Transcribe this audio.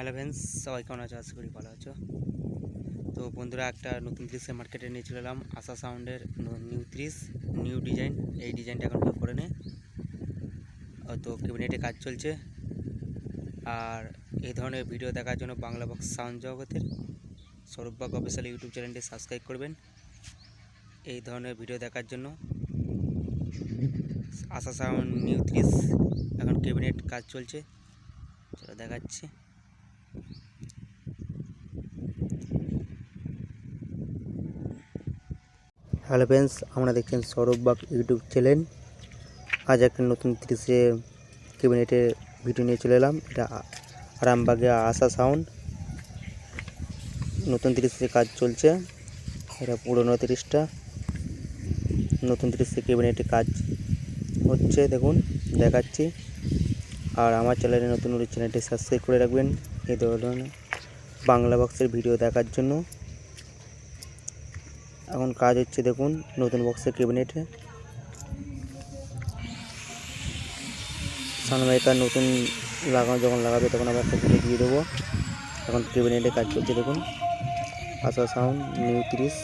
Hello friends সবাই কেমন আছো আশা করি ভালো আছো। তো বন্ধুরা, একটা নতুন ত্রিশের মার্কেটে নিয়ে চলে এলাম। আশা সাউন্ডের নিউ ত্রিশ নিউ ডিজাইন এই ডিজাইনটা এখন কেউ করে নে তো ক্যাবিনেটে কাজ চলছে। আর এই ধরনের ভিডিও দেখার জন্য বাংলা বক্স সাউন্ড জগতের সৌরভবাগ অফিসিয়াল ইউটিউব চ্যানেলটি সাবস্ক্রাইব করবেন। এই ধরনের ভিডিও দেখার জন্য আশা সাউন্ড নিউ ত্রিশ এখন ক্যাবিনেট কাজ চলছে। চলো দেখাচ্ছি। হ্যালো ফ্রেন্ডস আমরা দেখছেন সৌরভ বাগ ইউটিউব চ্যানেল। আজ একটা নতুন তিরিশে ক্যাবিনেটের ভিডিও নিয়ে চলে এলাম। এটা আরামবাগে আশা সাউন্ড নতুন তিরিশে কাজ চলছে। এটা পুরোনো তিরিশটা। নতুন তিরিশে ক্যাবিনেটে কাজ হচ্ছে, দেখুন, দেখাচ্ছি। আর আমার চ্যানেলে নতুন হলে চ্যানেলটি সাবস্ক্রাইব করে রাখবেন। এই ধরনের বাংলা বক্সের ভিডিও দেখার জন্য। এখন কাজ হচ্ছে দেখুন, নতুন বক্সের ক্যাবিনেটে সানমাইকার নতুন লাগানো যখন লাগাবে তখন আমরা ভিডিও দিয়ে দেবো। এখন ক্যাবিনেটে কাজ করছে দেখুন। আশা সাউন্ড নিউ তিরিশ